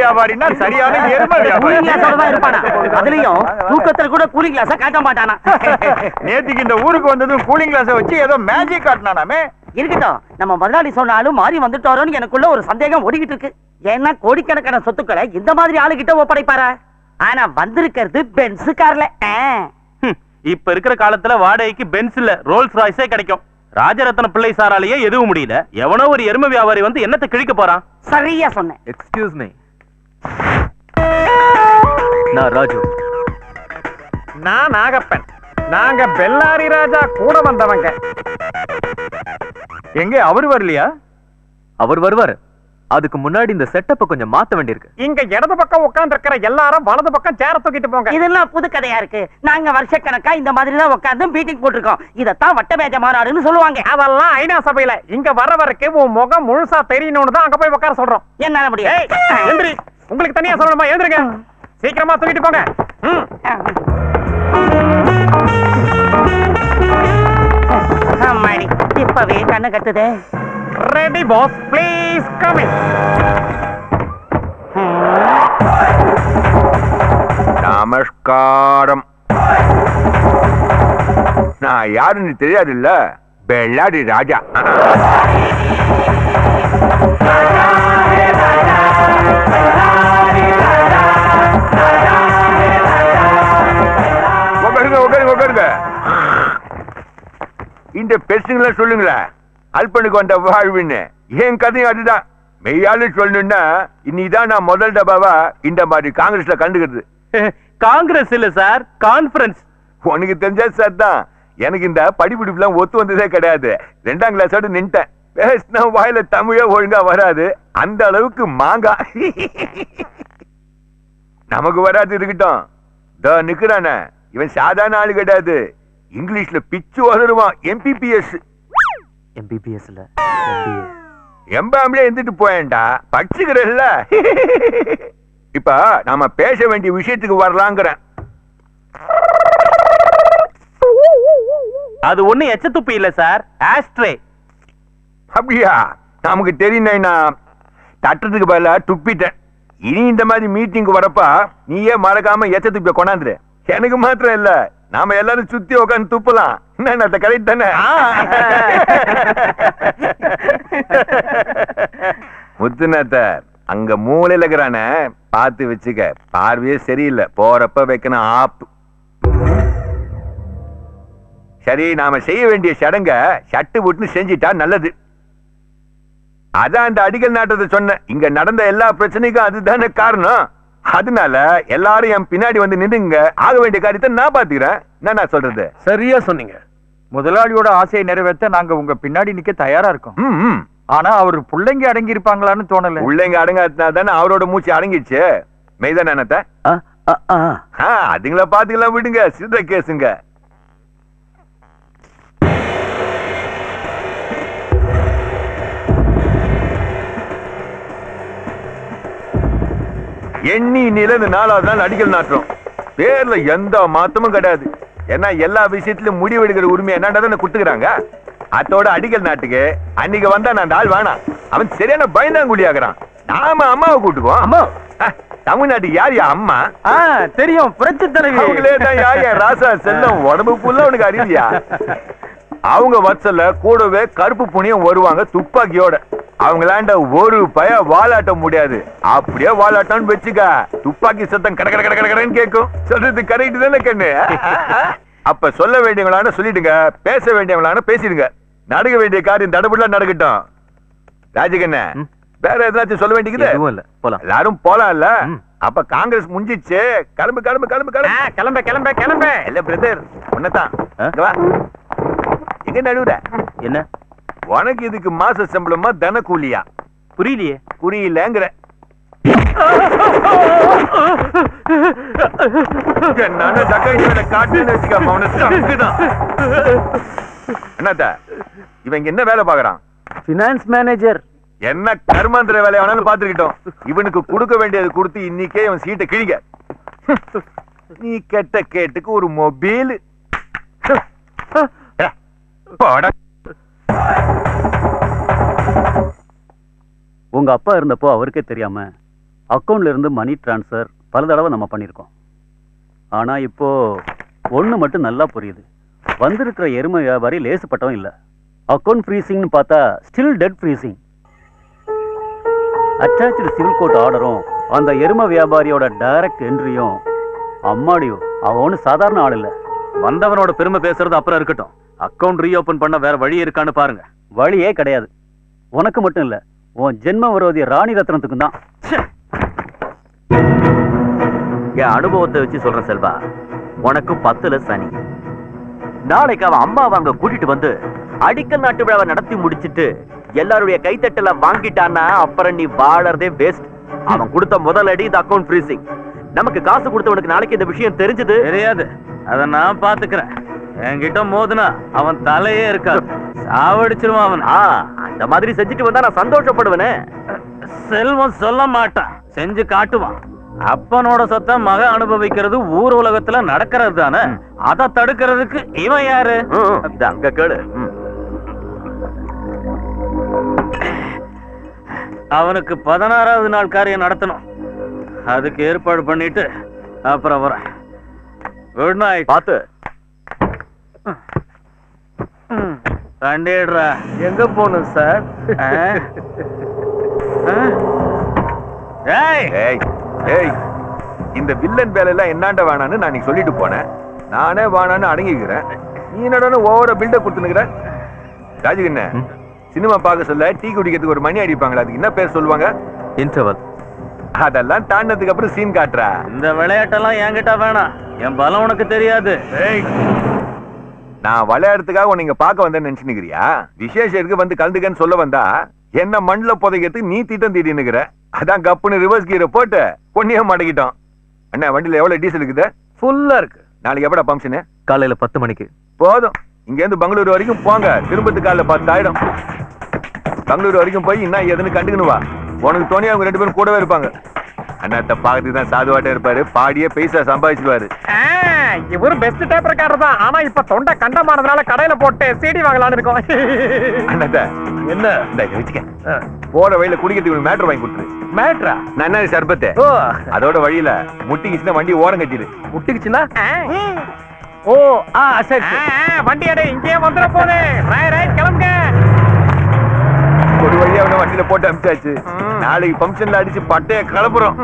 வியாபாரின்னா சரியான எரும வியாபாரி. இருப்பானா? அதுலயும் தூக்கத்துல கூட கூலிங் கிளாஸ காட்ட மாட்டானா? நேத்துக்கு இந்த ஊருக்கு வந்ததும் கூலிங் கிளாஸ வச்சு ஏதோ மேஜிக் காட்டினானாமே. இருக்கட்டும் நம்ம முதலாளி சொன்னாலும் மாறி வந்துட்டோரோன்னு எனக்குள்ள ஒரு சந்தேகம் ஓடிக்கிட்டு இருக்கு. ஏன்னா கோடிக்கணக்கான சொத்துக்களை இந்த மாதிரி ஆளுகிட்ட ஒப்படைப்பாரா? ஆனா வந்திருக்கிறது பென்ஸ் கார்ல. இப்ப இருக்கிற காலத்துல வாடகைக்கு பென்ஸ் இல்ல ரோல்ஸ் ராய்ஸே கிடைக்கும். ராஜரத்ன பிள்ளை சாராலேயே எதுவும் முடியல. எவனோ ஒரு எரும வியாபாரி வந்து என்னத்தை கிழிக்க போறான்? சரியா சொன்னேன். எக்ஸ்கியூஸ் மீ நான் ராஜு. நான் நாகப்பன். நாங்க பெல்லாரி ராஜா கூட வந்தவங்க. எங்க அவரு வரலையா? அவர் வருவாரு. அதுக்கு முன்னாடி இந்த செட்டப்பை கொஞ்சம் மாத்த வேண்டியிருக்கு. இங்க இடது பக்கம் உட்கார்ந்து இருக்கிற எல்லாரும் வலது பக்கம் சேர தூக்கிட்டு போங்க. இதெல்லாம் புது கதையா இருக்கு. நாங்க வருஷக்கணக்கா இந்த மாதிரி தான் உட்கார்ந்து மீட்டிங் போட்டிருக்கோம். இதத்தான் வட்டமேஜ மாநாடுன்னு சொல்லுவாங்க. அதெல்லாம் ஐநா சபையில. இங்க வர வரைக்கும் உன் முகம் முழுசா தெரியணும்னு தான் அங்க போய் உட்கார சொல்றோம். என்னால ஏய் முடியும் எந்திரி. உங்களுக்கு தனியா சொல்லணுமா? எழுந்திருங்க. சீக்கிரமா தூக்கிட்டு போங்க. இப்பவே கண்ணு கட்டுதே. Ready boss please come in நமஸ்காரம். நான் யாருன்னு தெரியாது இல்ல பெல்லாடி ராஜா. இந்த பெருசுங்களா சொல்லுங்களேன் அல்பனுக்கு வந்த வாழ்வுன்னு. என் கதையும் அதுதான். மெய்யாலு சொல்லணும்னா இன்னிதான் நான் முதல் டபாவா இந்த மாதிரி காங்கிரஸ்ல கண்டுக்கிறது. காங்கிரஸ் இல்ல சார் கான்ஃபரன்ஸ். உனக்கு தெரிஞ்சா சார் தான். எனக்கு இந்த படிப்பிடிப்புலாம் ஒத்து வந்ததே கிடையாது. ரெண்டாம் கிளாஸோட நின்ட்டேன். பேசினா வாயில தமிழே ஒழுங்கா வராது. அந்த அளவுக்கு மாங்கா. நமக்கு வராது இருக்கட்டும். நிக்கிறானே. இவன் சாதாரண ஆளு கிடையாது. இங்கிலீஷ்ல பிச்சு உதருவான் எம்பிபிஎஸ் எம்பிபிஎஸ் இல்ல. MBA. எம்பாம்லே இருந்துட்டு போயேன்டா. படிச்சுக்கிறல்ல இப்ப நாம பேச வேண்டிய விஷயத்துக்கு வரலாங்கிறேன். அது ஒண்ணு எச்ச துப்பி இல்ல சார். ஆஸ்ட்ரே அப்படியா? நமக்கு தெரியும் நான் தட்டத்துக்கு பதிலா துப்பிட்டேன். இனி இந்த மாதிரி மீட்டிங் வரப்ப நீயே மறக்காம எச்ச துப்பிய கொண்டாந்துரு. எனக்கு மாத்திரம் இல்ல. நாம எல்லாரும் சுத்தி உட்காந்து துப்பலாம். என்ன கரெக்ட் தானே? முத்துநாத்த அங்க மூலையில இருக்கிறானே பார்த்து வச்சுக்க. பார்வையே சரியில்லை. போறப்ப வைக்கணும் ஆப்பு. சரி நாம செய்ய வேண்டிய சடங்க சட்டு புட்டுன்னு செஞ்சிட்டா நல்லது. அதான் அந்த அடிக்கல் நாட்டத்தை சொன்னேன். இங்க நடந்த எல்லா பிரச்சனைக்கும் அதுதானே காரணம். அதனால எல்லாரும் என் பின்னாடி வந்து நின்னுங்க. ஆக வேண்டிய காரியத்தை நான் பாத்துக்கிறேன் என்ன நான் சொல்றது? சரியா சொன்னீங்க. முதலாளியோட ஆசையை நிறைவேற்ற நாங்க உங்க பின்னாடி நிக்க தயாரா இருக்கோம். ஆனா அவர் பிள்ளைங்க அடங்கி இருப்பாங்களான்னு தோணல. உள்ளங்க அடங்காத்தினா தானே அவரோட மூச்சு அடங்கிடுச்சு. மெய்தான் என்னத்த? ஆ, ஆ, ஆ. ஆ, அதுங்கள பாத்துக்கலாம் விடுங்க. சித்த கேசுங்க எண்ணி நில இந்த நாலாவது நாள் அடிக்கல் நாட்டுறோம். பேர்ல எந்த மாத்தமும் கிடையாது. ஏன்னா எல்லா விஷயத்திலும் முடிவெடுக்கிற உரிமை என்னன்றதை குடுத்துக்கிறாங்க? அத்தோட அடிக்கல் நாட்டுக்கு அன்னைக்கு வந்தா நான் ஆள் வேணாம். அவன் சரியான பயந்தாங்குழி ஆகுறான். நாம அம்மாவை கூட்டுக்குவோம் அம்மா. தமிழ்நாட்டுக்கு யார் யா அம்மா? ஆ தெரியும். புரட்சி தலைவி. அவங்களே தான் யார் யா ராசா செல்லம் உடம்பு புல்ல உனக்கு அறிவியா? அவங்க வச்சல கூடவே கருப்பு புனியும் வருவாங்க துப்பாக்கியோட. அவங்களாண்ட ஒரு பய வாலாட்ட முடியாது. அப்படியே வாலாட்டம்னு வச்சுக்க. துப்பாக்கி சத்தம் கட கட கட கட கடன்னு கேட்கும் சொல்றது கரெக்ட் தானே கண்ணு? அப்ப சொல்ல வேண்டியவங்களான சொல்லிடுங்க. பேச வேண்டியவங்களான பேசிடுங்க. நடக்க வேண்டிய காரியம் தடபுடலாம் நடக்கட்டும். ராஜகண்ண. வேற ஏதாச்சும் சொல்ல வேண்டியது? இல்ல. போலாம். எல்லாரும் போலாம்ல? ம். அப்ப காங்கிரஸ் முடிஞ்சிச்சு கிளம்பு கிளம்பு கிளம்பு கிளம்பு. கிளம்ப கிளம்ப கிளம்ப. இல்ல பிரதர் ஒன்னதான் எங்க நடுவுற என்ன? உனக்கு இதுக்கு மாச சம்பளமா தன கூலியா புரியலையே. புரியலங்கிற. நானே தக்காளியோட காட்டுன்னு வச்சுக்க அவனை சங்குதான். என்னத்த? இவன் இங்க என்ன வேலை பாக்குறான் பினான்ஸ் மேனேஜர் என்ன கர்மாந்திர வேலையை வேணாலும் பாத்துக்கிட்டோம் இவனுக்கு கொடுக்க வேண்டியது கொடுத்து இன்னைக்கே இவன் சீட்டை கிழிங்க. நீ கெட்ட கேட்டுக்கு ஒரு மொபைல். உங்கள் அப்பா இருந்தப்போ அவருக்கே தெரியாமல் அக்கௌண்ட்ல இருந்து மணி ட்ரான்ஸ்ஃபர் பல தடவை நம்ம பண்ணியிருக்கோம். ஆனால் இப்போ ஒன்று மட்டும் நல்லா புரியுது. வந்திருக்கிற எருமை வியாபாரி லேசுப்பட்டவன் இல்லை. அக்கௌண்ட் ஃப்ரீசிங்னு பார்த்தா still dead freezing attach civil court ஆர்டரும் அந்த எருமை வியாபாரியோட டைரக்ட் என்ட்ரியும் அம்மாடியோ அவன் ஒன்றும் சாதாரண ஆள் இல்லை. வந்தவனோட பெருமை பேசுறது அப்புறம் இருக்கட்டும். அக்கவுண்ட் ரீஓபன் பண்ண வேற வழி இருக்கான்னு பாருங்க. வழியே கிடையாது. உனக்கு மட்டும் இல்ல உன் ஜென்ம விரோதி ராணி ரத்னத்துக்கும் தான். என் அனுபவத்தை வச்சு சொல்றேன் செல்வா உனக்கு பத்துல சனி. நாளைக்கு அவன் அம்மாவை அங்க கூட்டிட்டு வந்து அடிக்கல் நாட்டு விழாவை நடத்தி முடிச்சிட்டு எல்லாருடைய கைத்தட்டல வாங்கிட்டான்னா அப்புறம் நீ வாழறதே வேஸ்ட் அவன் கொடுத்த முதல் அடி இந்த அக்கவுண்ட் ஃப்ரீசிங் நமக்கு காசு கொடுத்தவனுக்கு நாளைக்கு இந்த விஷயம் தெரிஞ்சது? தெரியாது. அத நான் பாத்துக்கிறேன் என்கிட்ட மோதுனா அவன் தலையே இருக்காது. சாவடிச்சிருவான் அவன். ஆ அந்த மாதிரி செஞ்சுட்டு வந்தா நான் சந்தோஷப்படுவேனே. செல்வம் சொல்ல மாட்டான். செஞ்சு காட்டுவான். அப்பனோட சொத்தை மக அனுபவிக்கிறது ஊர் உலகத்துல நடக்கிறது தானே? அதை தடுக்கிறதுக்கு இவன் யாரு? அங்க ம். அவனுக்கு பதினாறாவது நாள் காரியம் நடத்தணும். அதுக்கு ஏற்பாடு பண்ணிட்டு அப்புறம் வரேன். குட் நைட் பாத்து கண்டிடுறா எங்க போகணும் சார்? ஏய்! ஏய் ஏய் இந்த வில்லன் வேலையெல்லாம் என்னாண்ட வேணான்னு நான் சொல்லிட்டு போனேன். நானே வேணான்னு அடங்கிக்கிறேன். நீ என்னடா ஓவர பில்டப் கொடுத்துனுக்குற ராஜகிண்ண சினிமா பார்க்க சொல்ல டீ குடிக்கிறதுக்கு ஒரு மணி அடிப்பாங்களா? அதுக்கு என்ன பேர் சொல்லுவாங்க? இன்டர்வல் அதெல்லாம் தாண்டினதுக்கு அப்புறம் சீன் காட்டுறா. இந்த விளையாட்டெல்லாம் என்கிட்ட வேணாம். என் பலம் உனக்கு தெரியாது. ஏய் நான் விளையாடுறதுக்காக உன்னை இங்க பார்க்க வந்தேன்னு நினைச்சுனுக்கிறியா விசேஷத்துக்கு வந்து கலந்துக்கன்னு சொல்ல வந்தா என்ன மண்ணுல புதைக்கிறதுக்கு நீ திட்டம் தீட்டினுக்கிற அதான் கப்புன்னு ரிவர்ஸ் கீரை போட்டு பொண்ணியே மடக்கிட்டோம் அண்ணா வண்டியில எவ்வளவு டீசல் இருக்குது? ஃபுல்லா இருக்கு. நாளைக்கு எப்படா ஃபங்க்ஷனு காலையில பத்து மணிக்கு. போதும். இங்க இருந்து பெங்களூரு வரைக்கும் போங்க. திரும்பத்து காலைல பத்தாயிரம் பெங்களூரு வரைக்கும் போய் என்ன எதுன்னு கண்டுக்கணும் வா. உனக்கு தோணி அவங்க ரெண்டு பேரும் கூடவே இருப்பாங்க. அண்ணாத்த பாக்கிறதுக்கு தான் சாதுவாட்ட இருப்பாரு. பாடியே பைசா சம்பாதிச்சுவாரு இவரு பெஸ்ட் டேப் ரெக்கார்டர் தான். ஆனா இப்ப தொண்டை கண்டமானதுனால கடையில போட்டு சிடி வாங்கலாம்னு இருக்கோம். அண்ணாத்த என்ன? இந்த வச்சுக்க. போற வழியில குடிக்கிறதுக்கு மேட்டர் வாங்கி கொடுத்துரு. மேட்ரா நன்னாரி சர்பத்து? ஓ. அதோட வழியில முட்டிக்கிச்சுன்னா வண்டி ஓரம் கட்டிடு. முட்டிக்குச்சுன்னா? ஓ ஆ சரி வண்டி அடே இங்கே வந்துட போதே. ரைட் ரைட் கிளம்புங்க. ஒரு வழியா அவன வண்டியில போட்டு அமிச்சாச்சு. நாளைக்கு ஃபங்க்ஷன்ல அடிச்சு பட்டைய கிளப்புறோம்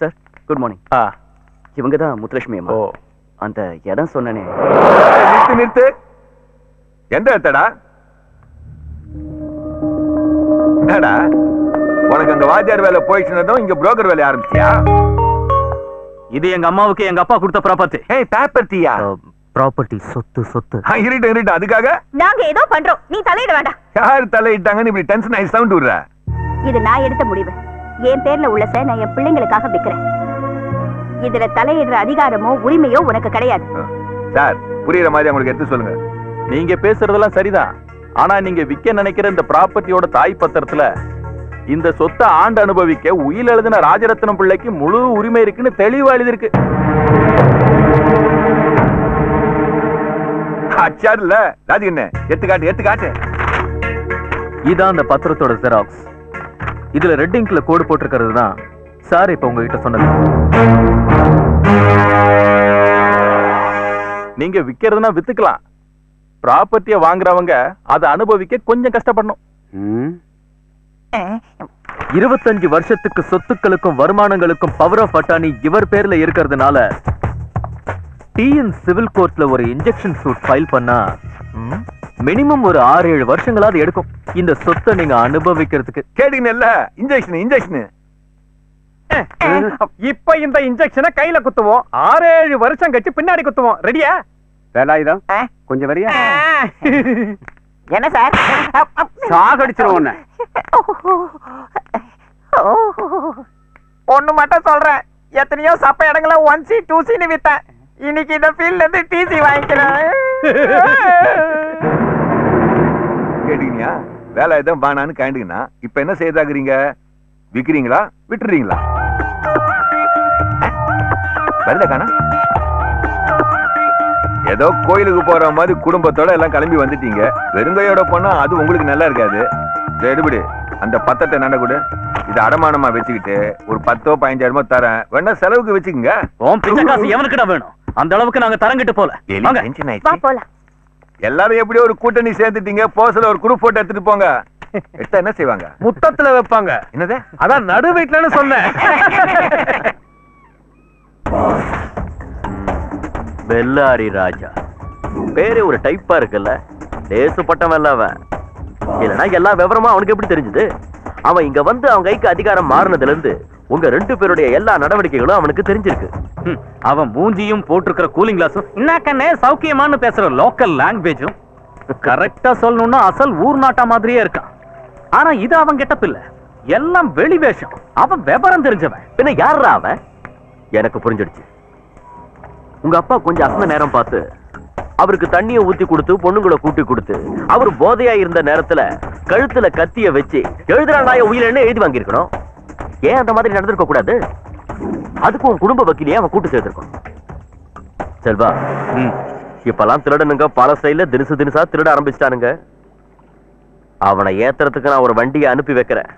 சார் குட் மார்னிங் ஆ. இவங்க தான் முத்துலட்சுமி அம்மா. ஓ. அந்த இடம் சொன்னனே. நிறுத்து நிறுத்து. எந்த இடத்தடா? என்னடா? உனக்கு அங்க வாத்தியார் வேலை போயிடுச்சுனதும் இங்க புரோக்கர் வேலை ஆரம்பிச்சியா? இது எங்க அம்மாவுக்கு எங்க அப்பா கொடுத்த ப்ராப்பர்ட்டி ஏய் பேப்பர் தீயா? ப்ராப்பர்ட்டி சொத்து சொத்து. இருட்டு இருட்டு. அதுக்காக? நாங்க ஏதோ பண்றோம். நீ தலையிட வேண்டாம். யார் தலையிட்டாங்கன்னு இப்படி டென்ஷன் ஆகி சவுண்ட் விடுற? இது நான் எடுத்த முடிவு. என் பேர்ல உள்ளத நான் என் பிள்ளைங்களுக்காக விக்கிறேன். இதுல தலையிடுற அதிகாரமோ உரிமையோ உனக்கு கிடையாது. சார் புரியுற மாதிரி அவங்களுக்கு எடுத்து சொல்லுங்க. நீங்க பேசுறதெல்லாம் சரிதான். ஆனா நீங்க விக்க நினைக்கிற இந்த ப்ராப்பர்ட்டியோட தாய் பத்திரத்துல இந்த சொத்தை ஆண்டு அனுபவிக்க உயில் எழுதின ராஜரத்னம் பிள்ளைக்கு முழு உரிமை இருக்குன்னு தெளிவா எழுதிருக்கு அச்சாரு இல்ல ராஜிகண்ணே எத்து காட்டு எத்து காட்டு இதான் அந்த பத்திரத்தோட ஜெராக்ஸ் இதுல ரெட் இங்க்ல கோடு போட்டிருக்கிறது தான் சார் இப்ப உங்ககிட்ட சொன்னது. நீங்க விக்கிறதுனா வித்துக்கலாம். ப்ராப்பர்ட்டிய வாங்குறவங்க அதை அனுபவிக்க கொஞ்சம் கஷ்டப்படணும். இருபத்தஞ்சு வருஷத்துக்கு சொத்துக்களுக்கும் வருமானங்களுக்கும் பவர் ஆஃப் அட்டானி இவர் பேர்ல இருக்கிறதுனால டிஎன் சிவில் கோர்ட்ல ஒரு இன்ஜெக்ஷன் சூட் ஃபைல் பண்ணா மினிமம் ஒரு ஆறு ஏழு வருஷங்களாவது எடுக்கும். இந்த சொத்தை நீங்க அனுபவிக்கிறதுக்கு. கேட்டீங்கல்ல இன்ஜெக்ஷன் இன்ஜெக்ஷன் இப்ப இந்த இன்ஜெக்ஷனை கையில குத்துவோம். ஆறு ஏழு வருஷம் கழிச்சு பின்னாடி குத்துவோம். ரெடியா வேலாயுதம் கொஞ்சம் வரியா? என்ன சார்? சாகடிச்சிருவோம் ஒண்ணு மட்டும் சொல்றேன். எத்தனையோ சப்ப இடங்கள ஒன் சி டூ சின்னு வித்தேன். இன்னைக்கு இந்த ஃபீல்ட்ல இருந்து டிசி வாங்கிக்கிறேன். கேட்டீங்கயா வேலை எதுவும் வேணான்னு கேண்டுங்கண்ணா இப்ப என்ன செய்தாக்குறீங்க? விக்கிறீங்களா? விட்டுறீங்களா? வரல காணா ஏதோ கோயிலுக்கு போற மாதிரி குடும்பத்தோட எல்லாம் கிளம்பி வந்துட்டீங்க. வெறுங்கையோட போனா அது உங்களுக்கு நல்லா இருக்காது. எடுபடி அந்த பத்தத்தை நட கொடு. இது அடமானமா வச்சுக்கிட்டு ஒரு பத்தோ பதினஞ்சாயிரமோ தரேன். வேணா செலவுக்கு வச்சுக்கோங்க. உன் பிச்சை காசு எவனுக்குடா வேணும்? அந்த அளவுக்கு நாங்க தரங்கிட்டு போல. போலாம். எல்லாரும் எப்படியோ ஒரு கூட்டணி சேர்த்துட்டீங்க போஸ்ல ஒரு குரூப் போட்டோ எடுத்துட்டு போங்க. எடுத்தா என்ன செய்வாங்க? முத்தத்துல வைப்பாங்க. என்னது? அதான் நடு வீட்டுலன்னு சொன்னேன். பெல்லாரி ராஜா. பேரே ஒரு டைப்பா இருக்குல்ல. தேசப்பட்டவன் இல்ல அவன். இல்லனா எல்லா விவரமும் அவனுக்கு எப்படி தெரிஞ்சது? அவன் இங்க வந்து அவன் கைக்கு அதிகாரம் மாறினதுல இருந்து உங்க ரெண்டு பேருடைய எல்லா நடவடிக்கைகளும் அவனுக்கு தெரிஞ்சிருக்கு. அவன் மூஞ்சியும் போட்டிருக்கிற கூலிங் கிளாஸும் என்னக்கண்ணே சௌக்கியமான்னு பேசுற லோக்கல் லாங்குவேஜும் கரெக்டா சொல்லணும்னா அசல் ஊர் நாட்டா மாதிரியே இருக்கான். ஆனா இது அவன் கெட்டப் இல்ல. எல்லாம் வெளி வேஷம். அவன் விவரம் தெரிஞ்சவன். பின்ன யாரா அவன்? எனக்கு புரிஞ்சிடுச்சு. உங்க அப்பா கொஞ்சம் அசந்த நேரம் பார்த்து அவருக்கு தண்ணிய ஊத்தி கொடுத்து பொண்ணுங்களை கூட்டி கொடுத்து அவர் போதையா இருந்த நேரத்துல கழுத்துல கத்திய வச்சு எழுதுறா நாய உயிரிழன்னு எழுதி வாங்கியிருக்கணும். ஏன் அந்த மாதிரி நடந்திருக்க கூடாது? அதுக்கு உன் குடும்ப வக்கீலையே அவன் கூட்டு சேர்த்திருக்கணும் செல்வா இப்பெல்லாம் திருடனுங்க பல சைடுல தினசு தினசா திருட ஆரம்பிச்சிட்டானுங்க. அவனை ஏத்துறதுக்கு நான் ஒரு வண்டியை அனுப்பி வைக்கிறேன்.